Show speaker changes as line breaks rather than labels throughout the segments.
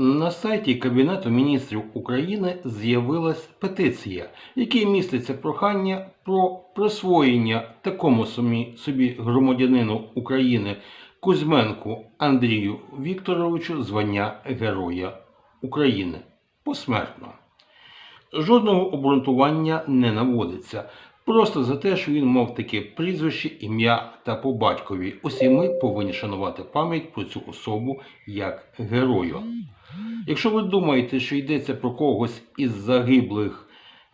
На сайті Кабінету міністрів України з'явилась петиція, в якій міститься прохання про присвоєння такому собі, громадянину України Кузьменку Андрію Вікторовичу звання Героя України посмертно. Жодного обґрунтування не наводиться. Просто за те, що він мав таке прізвище, ім'я та по батькові. Усі ми повинні шанувати пам'ять про цю особу як герою. Якщо ви думаєте, що йдеться про когось із загиблих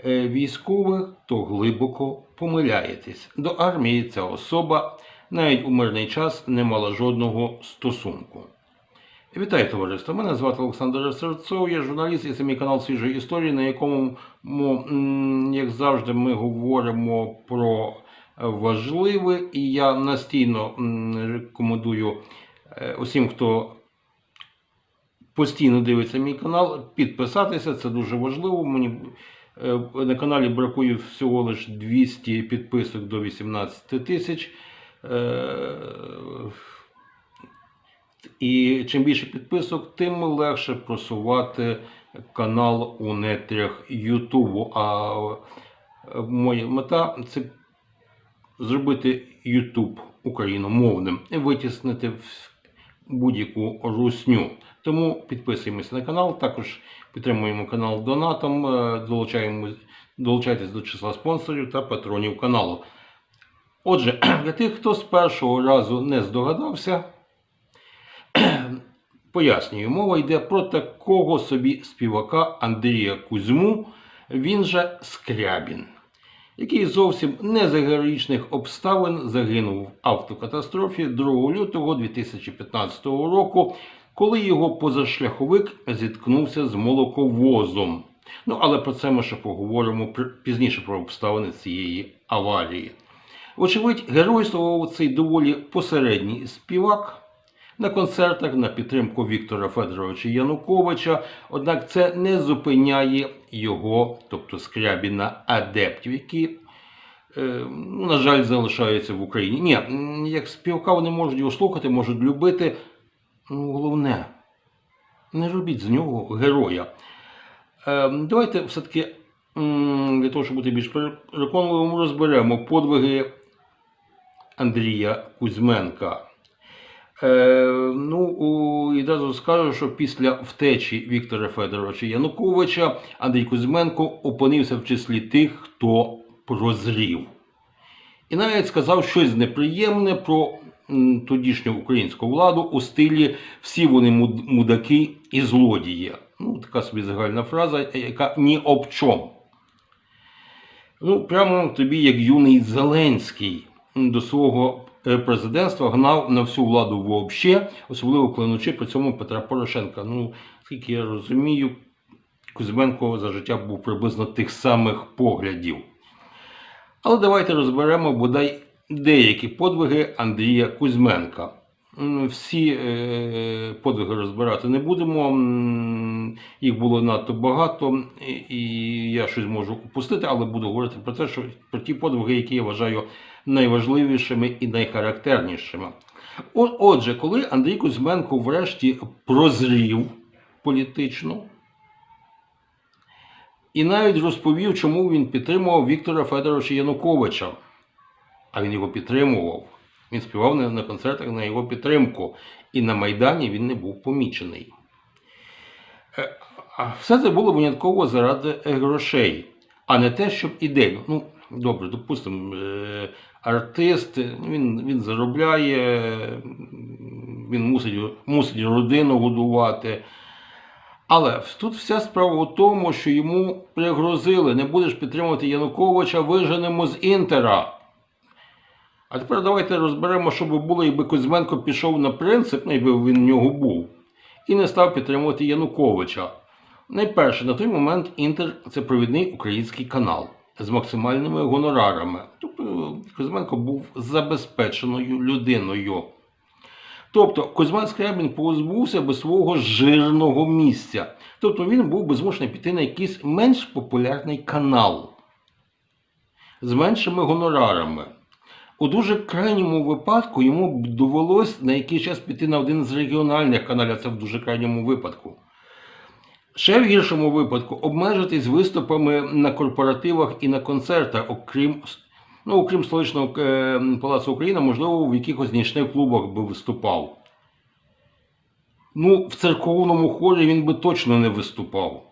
е, військових, то глибоко помиляєтесь. До армії ця особа навіть у мирний час не мала жодного стосунку. Вітаю, товариство! Мене звати Олександр Серцов, я журналіст і це канал свіжої історії, на якому, як завжди, ми говоримо про важливе, і я настійно рекомендую е, усім, хто постійно дивиться мій канал, підписатися. Це дуже важливо. Мені е, на каналі бракує всього лише 200 підписок до 18 тисяч. Е, І чим більше підписок, тим легше просувати канал у нетрях Ютубу. А е, моя мета це зробити Ютуб україномовним витіснити будь-яку русню. Тому підписуємося на канал, також підтримуємо канал донатом, е, долучайтесь до числа спонсорів та патронів каналу. Отже, для тих, хто з першого разу не здогадався, пояснюю, мова йде про такого собі співака Андрія Кузьму, він же Скрябін, який зовсім не за героїчних обставин загинув в автокатастрофі 2 лютого 2015 року, коли його позашляховик зіткнувся з молоковозом. Ну, але про це ми ще поговоримо пізніше про обставини цієї аварії. Вочевидь, геройствував цей доволі посередній співак на концертах на підтримку Віктора Федоровича Януковича, однак це не зупиняє його, тобто Скрябіна, адептів, які, е, ну, на жаль, залишаються в Україні. Ні, як співака вони можуть його слухати, можуть любити. Ну, головне, не робіть з нього героя. Е, давайте все-таки для того, щоб бути більш переконливим, розберемо подвиги Андрія Кузьменка. Е, ну, одразу скажу, що після втечі Віктора Федоровича Януковича Андрій Кузьменко опинився в числі тих, хто прозрів. І навіть сказав щось неприємне про тодішню українську владу у стилі всі вони мудаки і злодії. Ну, така собі загальна фраза, яка ні об чому. Ну, прямо тобі, як юний Зеленський, до свого е, президентства гнав на всю владу вообще, особливо клянучи при цьому Петра Порошенка. Ну, скільки я розумію, Кузьменко за життя був приблизно тих самих поглядів. Але давайте розберемо бодай деякі подвиги Андрія Кузьменка. Всі е, подвиги розбирати не будемо. Їх було надто багато, і, я щось можу упустити, але буду говорити про те, що про ті подвиги, які я вважаю найважливішими і найхарактернішими. Отже, коли Андрій Кузьменко врешті прозрів політично, і навіть розповів, чому він підтримував Віктора Федоровича Януковича. А він його підтримував. Він співав на, концертах на його підтримку. І на Майдані він не був помічений. Е, А все це було винятково заради е, грошей, а не те, щоб ідею. Ну, добре, допустимо, е, артист, він, він заробляє, він мусить, мусить родину годувати. Але тут вся справа у тому, що йому пригрозили, не будеш підтримувати Януковича, виженемо з Інтера. А тепер давайте розберемо, що би було, якби Кузьменко пішов на принцип, ну, якби він в нього був, і не став підтримувати Януковича. Найперше, на той момент Інтер це провідний український канал з максимальними гонорарами. Тобто Кузьменко був забезпеченою людиною. Тобто Кузьман Скрябін позбувся би свого жирного місця. Тобто він був би змушений піти на якийсь менш популярний канал з меншими гонорарами. У дуже крайньому випадку йому б довелось на якийсь час піти на один з регіональних каналів, це в дуже крайньому випадку. Ще в гіршому випадку обмежитись виступами на корпоративах і на концертах, окрім, ну, окрім столичного е, Палацу Україна, можливо, в якихось нічних клубах би виступав. Ну, в церковному хорі він би точно не виступав.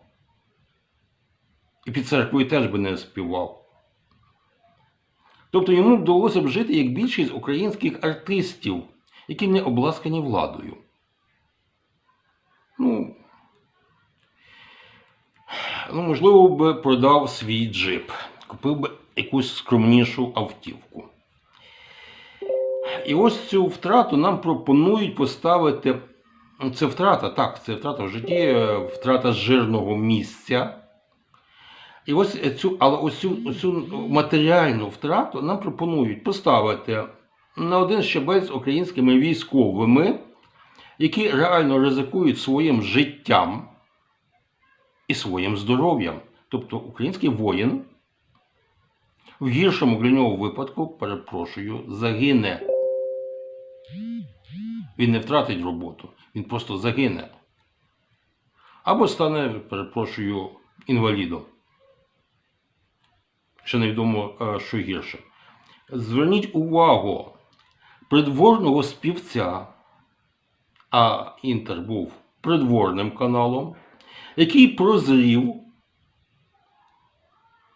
І під церквою теж би не співав. Тобто йому вдалося б жити як більшість українських артистів, які не обласкані владою. Ну, ну, можливо, би продав свій джип, купив би якусь скромнішу автівку. І ось цю втрату нам пропонують поставити. Це втрата, так, це втрата в житті, е, втрата жирного місця. І ось цю, але ось цю, цю матеріальну втрату нам пропонують поставити на один щабель з українськими військовими, які реально ризикують своїм життям і своїм здоров'ям. Тобто український воїн в гіршому для нього випадку, перепрошую, загине. Він не втратить роботу, він просто загине. Або стане, перепрошую, інвалідом. Ще невідомо, е, що гірше. Зверніть увагу, придворного співця, а Інтер був придворним каналом, який прозрів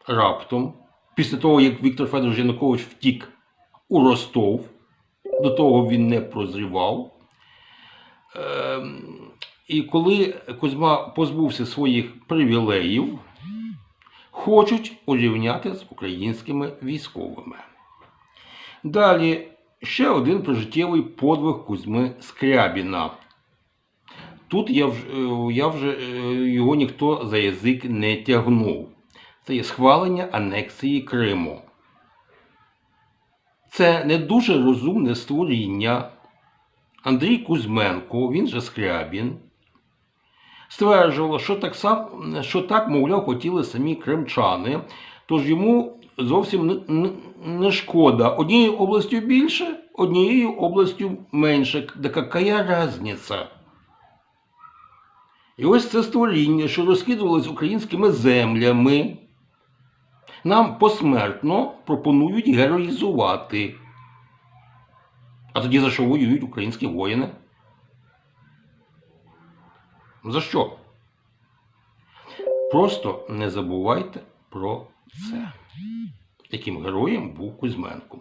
раптом, після того, як Віктор Федорович Янукович втік у Ростов, до того він не прозрівав. Ем, І коли Кузьма позбувся своїх привілеїв, хочуть урівняти з українськими військовими. Далі ще один прожиттєвий подвиг Кузьми Скрябіна. Тут я вже, е, я вже е, його ніхто за язик не тягнув. Це є схвалення анексії Криму. Це не дуже розумне створіння. Андрій Кузьменко, він же Скрябін, стверджувало, що так, сам, що так, мовляв, хотіли самі кримчани, тож йому зовсім не, шкода. Однією областю більше, однією областю менше. Та яка різниця? І ось це створіння, що розкидувалось українськими землями, нам посмертно пропонують героїзувати. А тоді за що воюють українські воїни? За що? Просто не забувайте про це. Яким героєм був Кузьменко.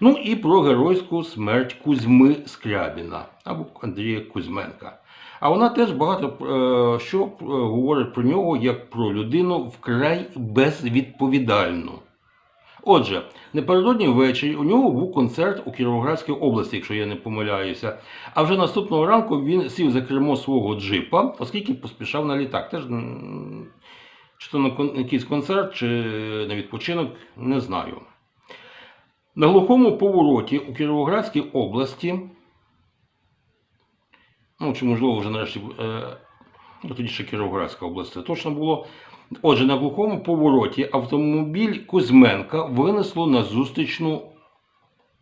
Ну і про геройську смерть Кузьми Скрябіна або Андрія Кузьменка. А вона теж багато е, що е, говорить про нього як про людину вкрай безвідповідальну. Отже, напередодні ввечері у нього був концерт у Кіровоградській області, якщо я не помиляюся. А вже наступного ранку він сів за кермо свого джипа, оскільки поспішав на літак. Теж чи то на якийсь концерт, чи на відпочинок, не знаю. На глухому повороті у Кіровоградській області, ну чи можливо вже нарешті, е, тоді ще Кіровоградська область, це точно було. Отже, на глухому повороті автомобіль Кузьменка винесло на зустрічну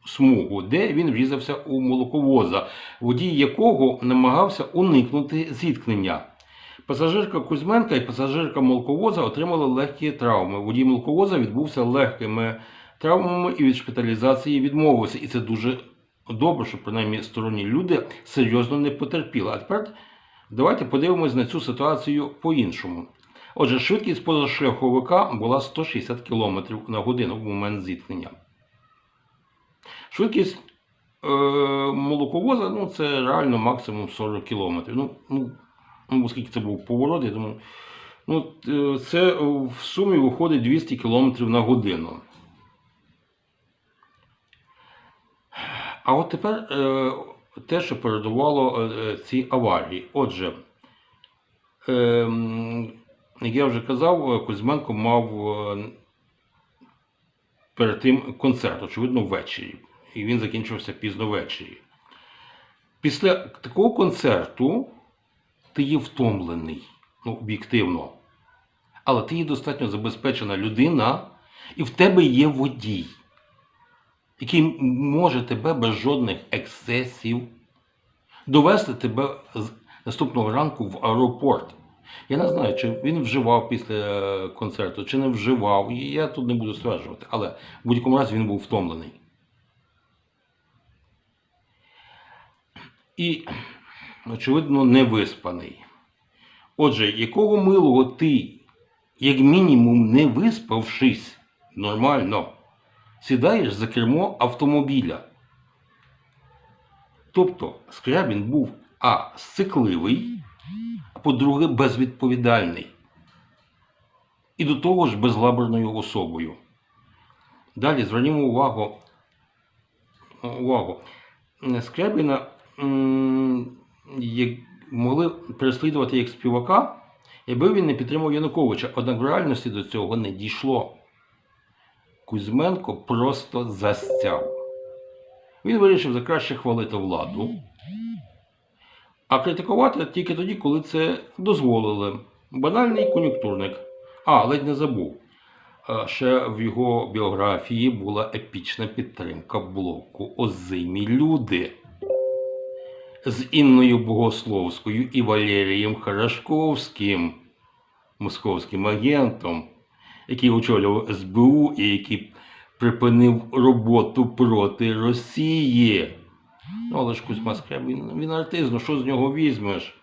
смугу, де він врізався у молоковоза, водій якого намагався уникнути зіткнення. Пасажирка Кузьменка і пасажирка молоковоза отримали легкі травми. Водій молоковоза відбувся легкими травмами і від шпиталізації відмовився. І це дуже добре, що принаймні сторонні люди серйозно не потерпіли. А тепер давайте подивимось на цю ситуацію по-іншому. Отже, швидкість позашляховика була 160 км на годину в момент зіткнення. Швидкість е, молоковоза ну, це реально максимум 40 км. Ну, ну, ну, оскільки це був поворот, я думаю, ну, е, це в сумі виходить 200 км на годину. А от тепер е, те, що передувало е, цій аварії. Отже, е, як я вже казав, е, Кузьменко мав е, перед тим концерт, очевидно, ввечері. І він закінчився пізно ввечері. Після такого концерту ти є втомлений, ну, об'єктивно. Але ти є достатньо забезпечена людина, і в тебе є водій, який може тебе без жодних ексцесів довести тебе з наступного ранку в аеропорт. Я не знаю, чи він вживав після е, концерту, чи не вживав. І я тут не буду стверджувати, але в будь-якому разі він був втомлений. І, очевидно, не виспаний. Отже, якого милого ти, як мінімум, не виспавшись нормально, сідаєш за кермо автомобіля. Тобто Скрябін був а. сцикливий, по-друге, безвідповідальний. І до того ж безлаберною особою. Далі звернімо увагу. увагу. Скрябіна могли переслідувати як співака, якби він не підтримав Януковича. Однак в реальності до цього не дійшло. Кузьменко просто застяв. Він вирішив за краще хвалити владу, а критикувати тільки тоді, коли це дозволили. Банальний кон'юнктурник. А, ледь не забув. Ще в його біографії була епічна підтримка блоку Озимі люди з Інною Богословською і Валерієм Харашковським, московським агентом, який очолював СБУ і який припинив роботу проти Росії. Ну, але ж Кузьма Скрябін, він артист, ну що з нього візьмеш?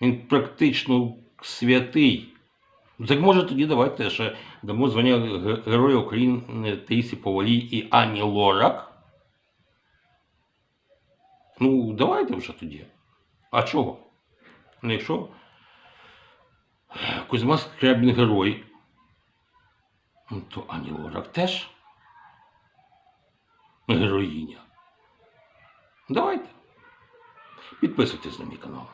Він практично святий. Так може тоді давайте ще дамо звання Героя України Таїсі Повалій і Ані Лорак. Ну, давайте вже тоді. А чого? Ну, якщо Кузьма Скрябін герой, ну, то Ані Лорак теж героїня. Давайте. Підписуйтесь на мій канал.